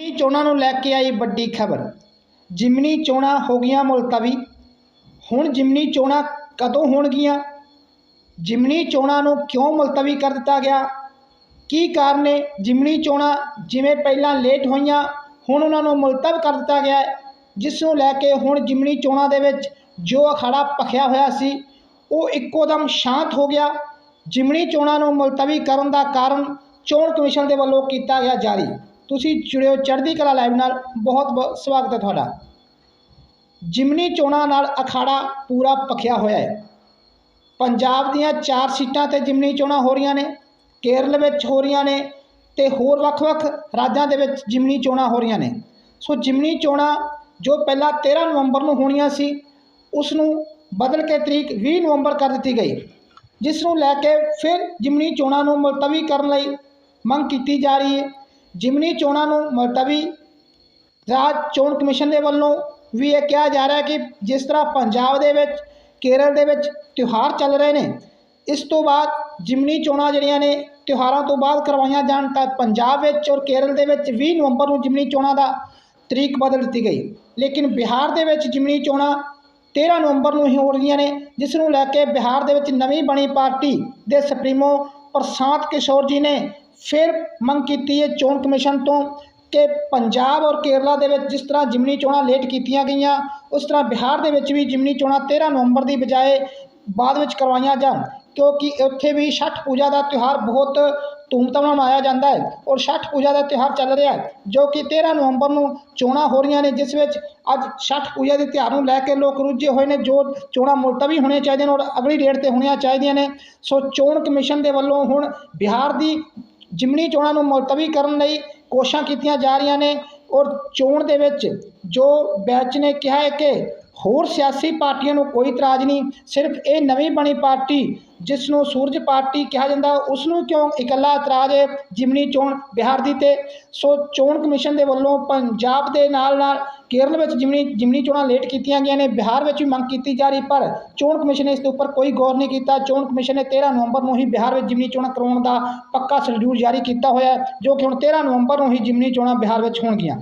ਜਿਮਨੀ ਚੋਣਾਂ ਨੂੰ ਲੈ ਕੇ ਆਈ ਵੱਡੀ ਖਬਰ। ਜਿਮਨੀ ਚੋਣਾਂ ਹੋ ਗਈਆਂ ਮੁਲਤਵੀ ਹੁਣ ਜਿਮਨੀ ਚੋਣਾਂ ਕਦੋਂ ਹੋਣਗੀਆਂ? ਜਿਮਨੀ ਚੋਣਾਂ ਨੂੰ ਕਿਉਂ ਮੁਲਤਵੀ ਕਰ ਦਿੱਤਾ ਗਿਆ? ਕੀ ਕਾਰਨ ਨੇ ਜਿਮਨੀ ਚੋਣਾਂ ਜਿਵੇਂ ਪਹਿਲਾਂ ਲੇਟ ਹੋਈਆਂ ਹੁਣ ਉਹਨਾਂ ਨੂੰ ਮੁਲਤਵ ਕਰ ਦਿੱਤਾ ਗਿਆ ਹੈ, ਜਿਸ ਨੂੰ ਲੈ ਕੇ ਹੁਣ ਜਿਮਨੀ ਚੋਣਾਂ ਦੇ ਵਿੱਚ ਜੋ ਅਖਾੜਾ ਭਖਿਆ ਹੋਇਆ ਸੀ ਉਹ ਇੱਕੋ ਦਮ ਸ਼ਾਂਤ ਹੋ ਗਿਆ। ਜਿਮਨੀ ਚੋਣਾਂ ਨੂੰ ਮੁਲਤਵੀ ਕਰਨ ਦਾ ਕਾਰਨ ਚੋਣ ਕਮਿਸ਼ਨ ਦੇ ਵੱਲੋਂ ਕੀਤਾ ਗਿਆ ਜਾਰੀ। ਤੁਸੀਂ ਜੁੜਿਓ ਚੜ੍ਹਦੀ ਕਲਾ ਲਾਈਵ ਨਾਲ, ਬਹੁਤ ਬਹੁਤ ਸਵਾਗਤ ਹੈ ਤੁਹਾਡਾ। ਜਿਮਨੀ ਚੋਣਾਂ ਨਾਲ ਅਖਾੜਾ ਪੂਰਾ ਭਖਿਆ ਹੋਇਆ ਹੈ। ਪੰਜਾਬ ਦੀਆਂ ਚਾਰ ਸੀਟਾਂ ਤੇ ਜਿਮਨੀ ਚੋਣਾਂ ਹੋ ਰਹੀਆਂ ਨੇ, ਕੇਰਲ ਵਿੱਚ ਹੋ ਰਹੀਆਂ ਨੇ ਤੇ ਹੋਰ ਵੱਖ-ਵੱਖ ਰਾਜਾਂ ਦੇ ਵਿੱਚ ਜਿਮਨੀ ਚੋਣਾਂ ਹੋ ਰਹੀਆਂ ਨੇ। ਸੋ ਜਿਮਨੀ ਚੋਣਾਂ ਜੋ ਪਹਿਲਾਂ 13 ਨਵੰਬਰ ਨੂੰ ਹੋਣੀਆਂ ਸੀ, ਉਸ ਨੂੰ ਬਦਲ ਕੇ ਤਰੀਕ 20 ਨਵੰਬਰ ਕਰ ਦਿੱਤੀ ਗਈ। ਜਿਸ ਨੂੰ ਲੈ ਕੇ ਫਿਰ ਜਿਮਨੀ ਚੋਣਾਂ ਨੂੰ ਮੁਲਤਵੀ ਕਰਨ ਲਈ ਮੰਗ ਕੀਤੀ ਜਾ ਰਹੀ ਹੈ। ਜਿਮਨੀ ਚੋਣਾਂ ਨੂੰ ਮੁਲਤਵੀ ਰਾਜ ਚੋਣ ਕਮਿਸ਼ਨ ਦੇ ਵੱਲੋਂ ਵੀ ਇਹ ਕਿਹਾ ਜਾ ਰਿਹਾ ਕਿ ਜਿਸ ਤਰ੍ਹਾਂ ਪੰਜਾਬ ਦੇ ਵਿੱਚ, ਕੇਰਲ ਦੇ ਵਿੱਚ ਤਿਉਹਾਰ ਚੱਲ ਰਹੇ ਨੇ, ਇਸ ਤੋਂ ਬਾਅਦ ਜਿਮਨੀ ਚੋਣਾਂ ਜਿਹੜੀਆਂ ਨੇ ਤਿਉਹਾਰਾਂ ਤੋਂ ਬਾਅਦ ਕਰਵਾਈਆਂ ਜਾਣ ਤਾਂ ਪੰਜਾਬ ਵਿੱਚ ਔਰ ਕੇਰਲ ਦੇ ਵਿੱਚ 20 ਨਵੰਬਰ ਨੂੰ ਜਿਮਨੀ ਚੋਣਾਂ ਦਾ ਤਰੀਕ ਬਦਲ ਦਿੱਤੀ ਗਈ। ਲੇਕਿਨ ਬਿਹਾਰ ਦੇ ਵਿੱਚ ਜਿਮਨੀ ਚੋਣਾਂ 13 ਨਵੰਬਰ ਨੂੰ ਹੀ ਹੋ ਰਹੀਆਂ ਨੇ, ਜਿਸ ਨੂੰ ਲੈ ਕੇ ਬਿਹਾਰ ਦੇ ਵਿੱਚ ਨਵੀਂ ਬਣੀ ਪਾਰਟੀ ਦੇ ਸੁਪਰੀਮੋ ਪ੍ਰਸ਼ਾਂਤ ਕਿਸ਼ੋਰ ਜੀ ਨੇ ਫਿਰ ਮੰਗ ਕੀਤੀ ਹੈ ਚੋਣ ਕਮਿਸ਼ਨ ਤੋਂ ਕਿ ਪੰਜਾਬ ਔਰ ਕੇਰਲਾ ਦੇ ਵਿੱਚ ਜਿਸ ਤਰ੍ਹਾਂ ਜਿਮਨੀ ਚੋਣਾਂ ਲੇਟ ਕੀਤੀਆਂ ਗਈਆਂ, ਉਸ ਤਰ੍ਹਾਂ ਬਿਹਾਰ ਦੇ ਵਿੱਚ ਵੀ ਜਿਮਨੀ ਚੋਣਾਂ 13 ਨਵੰਬਰ ਦੀ ਬਜਾਏ ਬਾਅਦ ਵਿੱਚ ਕਰਵਾਈਆਂ ਜਾਣ, ਕਿਉਂਕਿ ਉੱਥੇ ਵੀ ਛਠ ਪੂਜਾ ਦਾ ਤਿਉਹਾਰ ਬਹੁਤ ਧੂਮਧਾਮ ਨਾਲ ਮਨਾਇਆ ਜਾਂਦਾ ਹੈ ਔਰ ਛਠ ਪੂਜਾ ਦਾ ਤਿਉਹਾਰ ਚੱਲ ਰਿਹਾ ਹੈ, ਜੋ ਕਿ 13 ਨਵੰਬਰ ਨੂੰ ਚੋਣਾਂ ਹੋ ਰਹੀਆਂ ਨੇ, ਜਿਸ ਵਿੱਚ ਅੱਜ ਛਠ ਪੂਜਾ ਦੇ ਤਿਉਹਾਰ ਨੂੰ ਲੈ ਕੇ ਲੋਕ ਰੁੱਝੇ ਹੋਏ ਨੇ, ਜੋ ਚੋਣਾਂ ਮੁਲਤਵੀ ਹੋਣੀਆਂ ਚਾਹੀਦੀਆਂ ਨੇ ਔਰ ਅਗਲੀ ਡੇਟ ਤੇ ਹੋਣੀਆਂ ਚਾਹੀਦੀਆਂ ਨੇ। ਸੋ ਚੋਣ ਕਮਿਸ਼ਨ ਦੇ ਵੱਲੋਂ ਹੁਣ ਬਿਹਾਰ ਦੀ ਜਿਮਨੀ ਚੋਣਾਂ ਨੂੰ ਮੁਲਤਵੀ ਕਰਨ ਲਈ ਕੋਸ਼ਿਸ਼ਾਂ ਕੀਤੀਆਂ ਜਾ ਰਹੀਆਂ ਨੇ ਔਰ ਚੋਣ ਦੇ ਵਿੱਚ ਜੋ ਬੈਚ ਨੇ ਕਿਹਾ ਹੈ ਕਿ ਹੋਰ ਸਿਆਸੀ ਪਾਰਟੀਆਂ ਨੂੰ ਕੋਈ ਇਤਰਾਜ਼ ਨਹੀਂ, ਸਿਰਫ ਇਹ ਨਵੀਂ ਬਣੀ ਪਾਰਟੀ ਜਿਸ ਨੂੰ ਸੂਰਜ ਪਾਰਟੀ ਕਿਹਾ ਜਾਂਦਾ ਉਸ ਨੂੰ ਕਿਉਂ ਇਕੱਲਾ ਇਤਰਾਜ਼ ਹੈ ਜਿਮਨੀ ਚੋਣ ਬਿਹਾਰ ਦੀ ਤੇ? ਸੋ ਚੋਣ ਕਮਿਸ਼ਨ ਦੇ ਵੱਲੋਂ ਪੰਜਾਬ ਦੇ ਨਾਲ ਨਾਲ ਕੇਰਲ ਵਿੱਚ ਜਿਮਨੀ ਜਿਮਨੀ ਚੋਣਾਂ ਲੇਟ ਕੀਤੀਆਂ ਗਈਆਂ ਨੇ, ਬਿਹਾਰ ਵਿੱਚ ਵੀ ਮੰਗ ਕੀਤੀ ਜਾ ਰਹੀ, ਪਰ ਚੋਣ ਕਮਿਸ਼ਨ ਨੇ ਇਸ ਦੇ ਉੱਪਰ ਕੋਈ ਗੌਰ ਨਹੀਂ ਕੀਤਾ। ਚੋਣ ਕਮਿਸ਼ਨ ਨੇ 13 ਨਵੰਬਰ ਨੂੰ ਹੀ ਬਿਹਾਰ ਵਿੱਚ ਜਿਮਨੀ ਚੋਣਾਂ ਕਰਵਾਉਣ ਦਾ ਪੱਕਾ ਸ਼ਡਿਊਲ ਜਾਰੀ ਕੀਤਾ ਹੋਇਆ ਜੋ ਕਿ ਹੁਣ 13 ਨਵੰਬਰ ਨੂੰ ਹੀ ਜਿਮਨੀ ਚੋਣਾਂ ਬਿਹਾਰ ਵਿੱਚ ਹੋਣਗੀਆਂ।